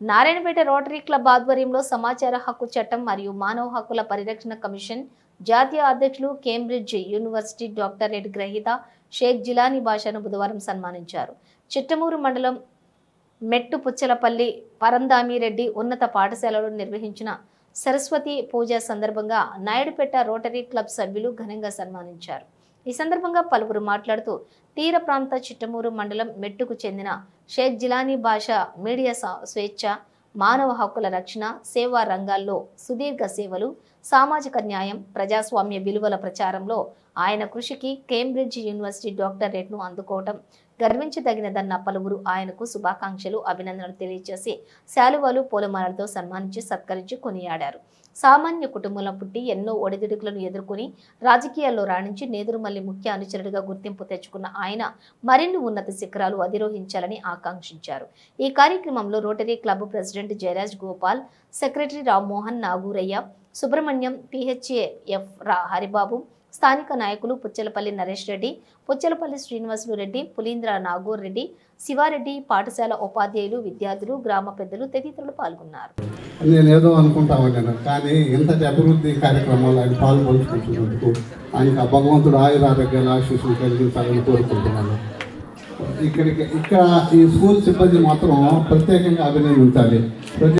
Narayanpet rotary club ఆధ్వర్యంలో సమాచార హక్కు చట్టం మరియు మానవ హక్కుల పరిరక్షణ కమిషన్ జాతీయ అధ్యక్షులు కేంబ్రిడ్జ్ యూనివర్సిటీ డాక్టరేట్ గ్రహీత షేక్ జిలానీ భాషను బుధవారం సన్మానించారు. చిట్టమూరు మండలం మెట్టు పుచ్చలపల్లి పరందామిరెడ్డి ఉన్నత పాఠశాలలో నిర్వహించిన సరస్వతి పూజ సందర్భంగా నాయుడుపేట రోటరీ క్లబ్ సభ్యులు ఘనంగా సన్మానించారు. ఈ సందర్భంగా పలువురు మాట్లాడుతూ తీర ప్రాంత చిట్టమూరు మండలం మెట్టుకు చెందిన షేక్ జిలానీ భాష మీడియా స్వేచ్ఛ మానవ హక్కుల రక్షణ సేవా రంగాల్లో సుదీర్ఘ సేవలు సామాజిక న్యాయం ప్రజాస్వామ్య విలువల ప్రచారంలో ఆయన కృషికి కేంబ్రిడ్జ్ యూనివర్సిటీ డాక్టరేట్ను అందుకోవటం గర్వించదగినదన్న పలువురు ఆయనకు శుభాకాంక్షలు అభినందనలు తెలియజేసి శాలువాలు పూలమాలలతో సన్మానించి సత్కరించి కొనియాడారు. సామాన్య కుటుంబంలో పుట్టి ఎన్నో ఒడిదుడుకులను ఎదుర్కొని రాజకీయాల్లో రాణించి నేదురుమల్లి ముఖ్య అనుచరుడిగా గుర్తింపు తెచ్చుకున్న ఆయన మరిన్ని ఉన్నత శిఖరాలు అధిరోహించాలని ఆకాంక్షించారు. ఈ కార్యక్రమంలో rotary club president Jayaraj Gopal secretary Rammohan Nagurayya Subrahmanyam PHA F రా హరిబాబు స్థానిక నాయకులు పుచ్చలపల్లి నరేష్ రెడ్డి పుచ్చలపల్లి శ్రీనివాసులు రెడ్డి పులీంద్ర నాగూర్ రెడ్డి శివారెడ్డి పాఠశాల ఉపాధ్యాయులు విద్యార్థులు గ్రామ పెద్దలు తదితరులు పాల్గొన్నారు. నేను ఏదో అనుకుంటా కానీ ఇంతటి అభివృద్ధి కార్యక్రమాలు ఆయన పాల్పంచుకుంటున్నందుకు ఆయన భగవంతుడు ఆయుర ఆరోగ్యాలు ఆశీస్సులు కలిగించాలని కోరుకుంటున్నాను. ఇక్కడికి ఇక్కడ ఈ స్కూల్ సిబ్బంది మాత్రం ప్రత్యేకంగా అభినందించాలి. ప్రతి